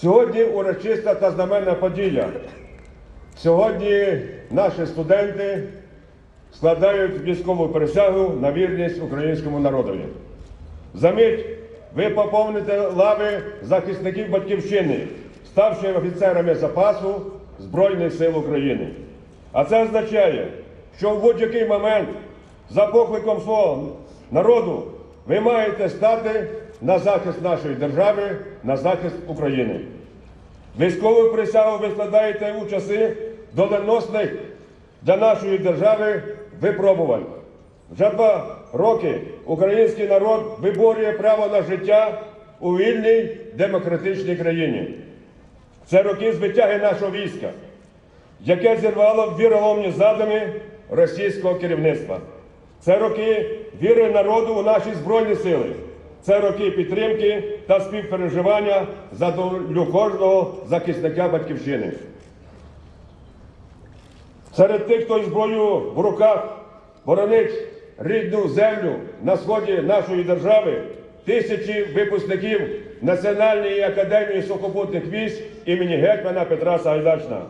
Сьогодні урочиста та знаменна подія. Сьогодні наші студенти складають військову присягу на вірність українському народові. Замить ви поповните лави захисників батьківщини, ставши офіцерами запасу Збройних сил України. А це означає, що в будь-який момент за покликом свого народу ви маєте стати на захист нашої держави, на захист України. Військову присягу ви складаєте у часи доленосних для нашої держави випробувань. Вже два роки український народ виборює право на життя у вільній демократичній країні. Це роки звитяги нашого війська, яке зірвало віроломні задуми російського керівництва. Це роки віри народу у наші збройні сили. Це роки підтримки та співпереживання за долю кожного захисника батьківщини. Серед тих, хто із зброєю в руках боронить рідну землю на сході нашої держави, тисячі випускників Національної академії сухопутних військ імені гетьмана Петра Сагайдачна.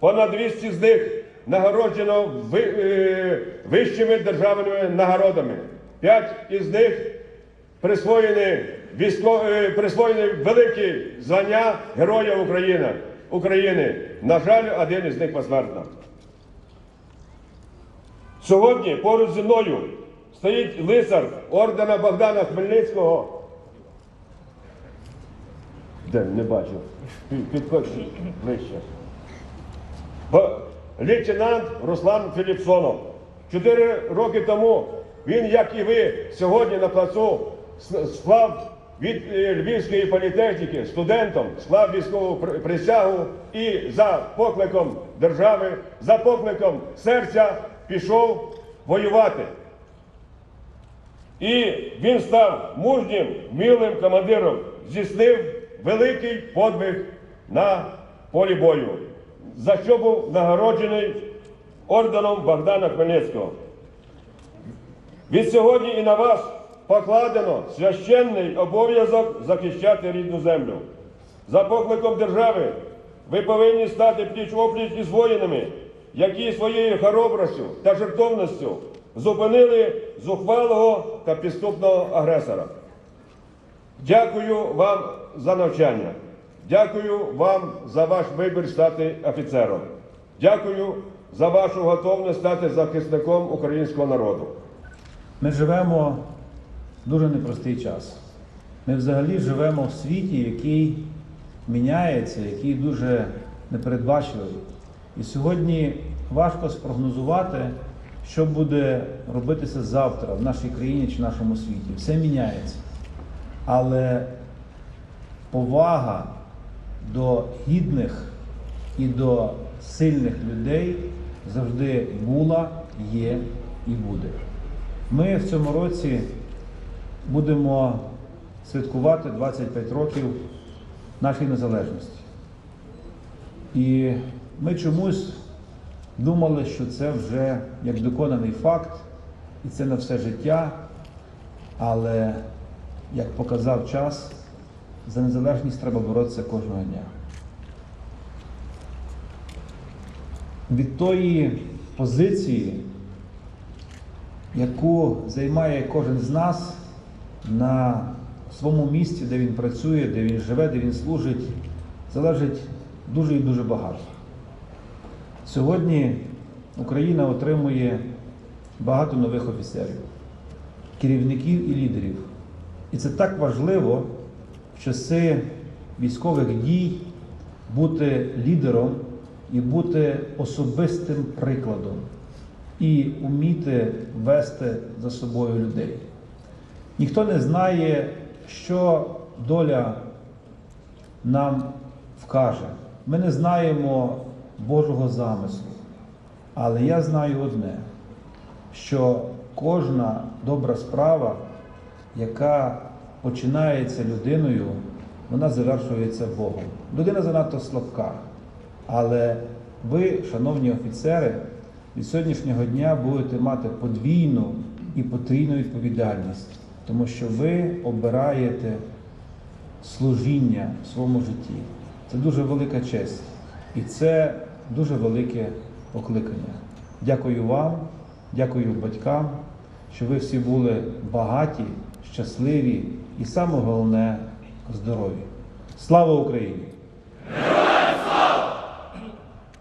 Понад 200 з них нагороджено е, вищими державними нагородами. П'ять із них присвоєні, е, присвоєні великі звання Героя України. України. На жаль, один із них посмертно. Сьогодні поруч зі мною стоїть лицар ордена Богдана Хмельницького. Де не бачу. Під- Підходь ближче. Лейтенант Руслан Філіпсонов. Чотири роки тому він, як і ви, сьогодні на плацу склав від е, Львівської політехніки студентом, склав військову присягу і за покликом держави, за покликом серця пішов воювати. І він став мужнім, милим командиром, здійснив великий подвиг на полі бою, за що був нагороджений орденом Богдана Хмельницького. Від сьогодні і на вас покладено священний обов'язок захищати рідну землю. За покликом держави ви повинні стати пліч опліч із воїнами, які своєю хоробростю та жертовністю зупинили зухвалого та підступного агресора. Дякую вам за навчання. Дякую вам за ваш вибір стати офіцером. Дякую за вашу готовність стати захисником українського народу. Ми живемо в дуже непростий час. Ми взагалі живемо в світі, який міняється, який дуже непередбачливий. І сьогодні важко спрогнозувати, що буде робитися завтра в нашій країні чи в нашому світі. Все міняється. Але повага до гідних і до сильних людей завжди була, є і буде. Ми в цьому році будемо святкувати 25 років нашої незалежності. І ми чомусь думали, що це вже як доконаний факт, і це на все життя. Але, як показав час, за незалежність треба боротися кожного дня. Від тої позиції, яку займає кожен з нас на своєму місці, де він працює, де він живе, де він служить, залежить дуже і дуже багато. Сьогодні Україна отримує багато нових офіцерів, керівників і лідерів. І це так важливо часи військових дій бути лідером і бути особистим прикладом і вміти вести за собою людей. Ніхто не знає, що доля нам вкаже. Ми не знаємо Божого замислу. Але я знаю одне, що кожна добра справа, яка починається людиною, вона завершується Богом. Людина занадто слабка. Але ви, шановні офіцери, від сьогоднішнього дня будете мати подвійну і потрійну відповідальність, тому що ви обираєте служіння в своєму житті. це дуже велика честь. І це дуже велике покликання. Дякую вам, дякую батькам, що ви всі були багаті, щасливі і саме головне здорові. Слава Україні!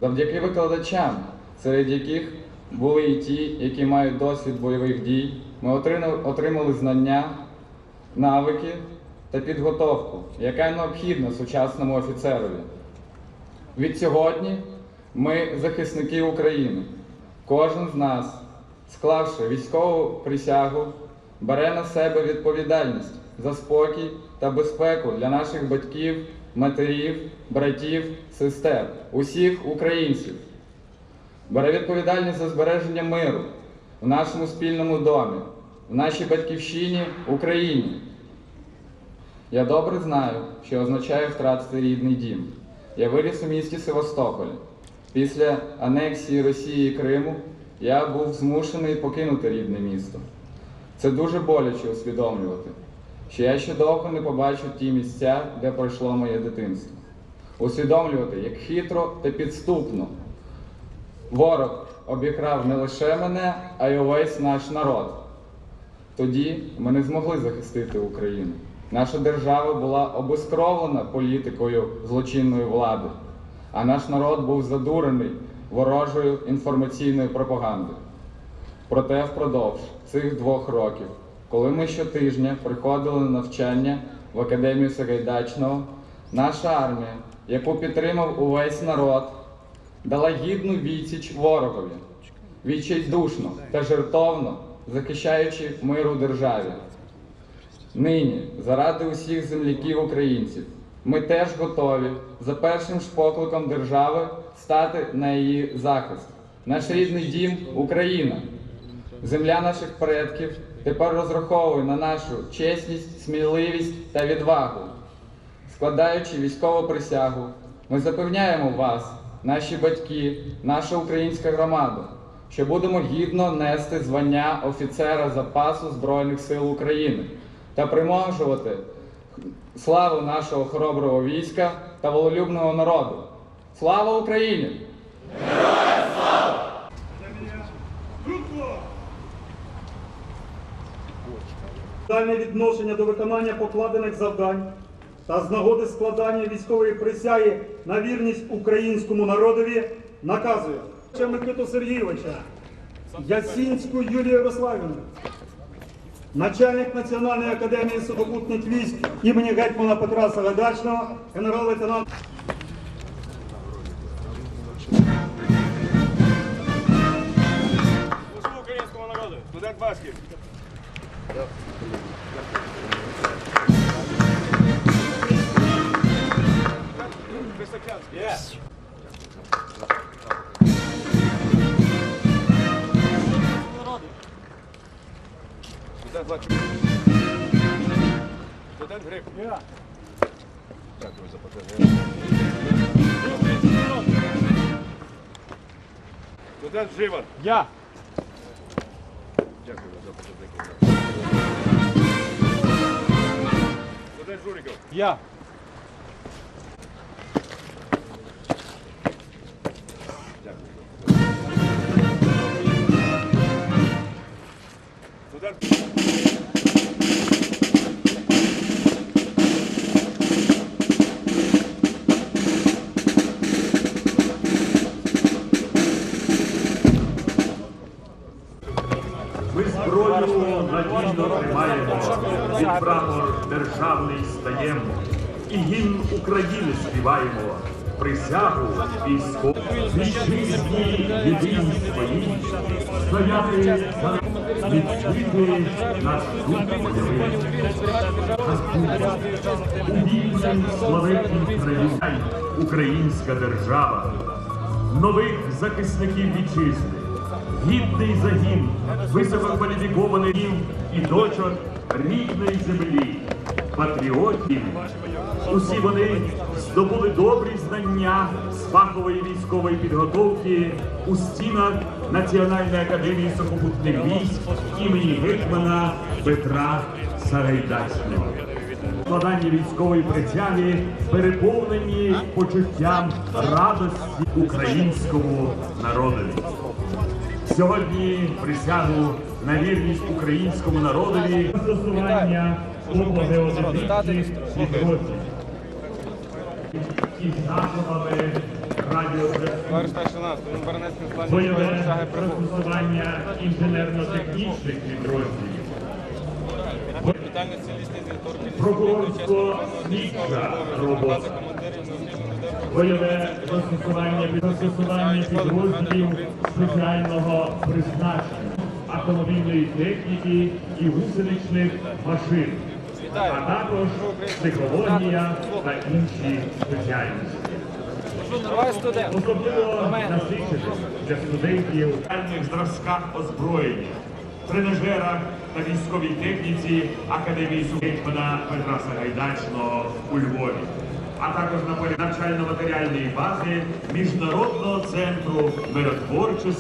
Завдяки викладачам, серед яких були і ті, які мають досвід бойових дій, ми отримали знання, навики та підготовку, яка необхідна сучасному офіцерові. Від сьогодні ми захисники України. Кожен з нас, склавши військову присягу, бере на себе відповідальність за спокій та безпеку для наших батьків, матерів, братів, сестер, усіх українців. Бере відповідальність за збереження миру в нашому спільному домі, в нашій батьківщині, Україні. Я добре знаю, що означає втратити рідний дім. Я виріс у місті Севастополь. Після анексії Росії Криму я був змушений покинути рідне місто. Це дуже боляче усвідомлювати, що я ще довго не побачу ті місця, де пройшло моє дитинство. Усвідомлювати, як хитро та підступно ворог обікрав не лише мене, а й увесь наш народ. Тоді ми не змогли захистити Україну. Наша держава була обескровлена політикою злочинної влади, а наш народ був задурений ворожою інформаційною пропагандою. Проте впродовж цих двох років, коли ми щотижня приходили на навчання в Академію Сагайдачного, наша армія, яку підтримав увесь народ, дала гідну відсіч ворогові, відчайдушно та жертовно захищаючи мир у державі. Нині, заради усіх земляків українців, ми теж готові за першим покликом держави стати на її захист. Наш рідний дім Україна. Земля наших предків тепер розраховує на нашу чесність, сміливість та відвагу. Складаючи військову присягу, ми запевняємо вас, наші батьки, наша українська громада, що будемо гідно нести звання офіцера запасу Збройних сил України та примножувати славу нашого хороброго війська та волелюбного народу. Слава Україні! Дальне відношення до виконання покладених завдань та з нагоди складання військової присяги на вірність українському народові наказує Микиту Сергійовича, Ясінську Юлію Ярославівну, начальник Національної академії сухопутних військ імені гетьмана Петра Сагайдачного, генерал-лейтенант Служу українському народу. Дякую за питання. Студент Живан. Я. Дякую за питання. Студент Журіков. Я. Студент надійно тримаємо, від прапор державний стаємо, і гімн України співаємо, присягу військову. Вітчизні єдині свої, стояти за відкрити наш дух бойовий. У вільній славетній країні українська держава, нових захисників вітчизни. Гідний загін, висококваліфікований дім і дочок рідної землі, патріотів. Усі вони здобули добрі знання з фахової військової підготовки у стінах Національної академії сухопутних військ імені гетьмана Петра Сагайдачного. складання військової присяги переповнені почуттям радості українському народові. Сьогодні присягу на вірність українському народові застосування опогеодезичних підрозділів із засобами радіозв'язку. Бойове застосування інженерно-технічних підрозділів. Прокурорсько-слідча робота. Бойове застосування застосування підрозділів спеціального призначення, автомобільної техніки і гусеничних машин, а також психологія та інші спеціальності. Особливо насичених для студентів в зразках озброєння, тренажерах та військовій техніці Академії Сухетьмана Петра Сагайдачного у Львові, а також на полі навчально-матеріальної бази Міжнародного центру миротворчості.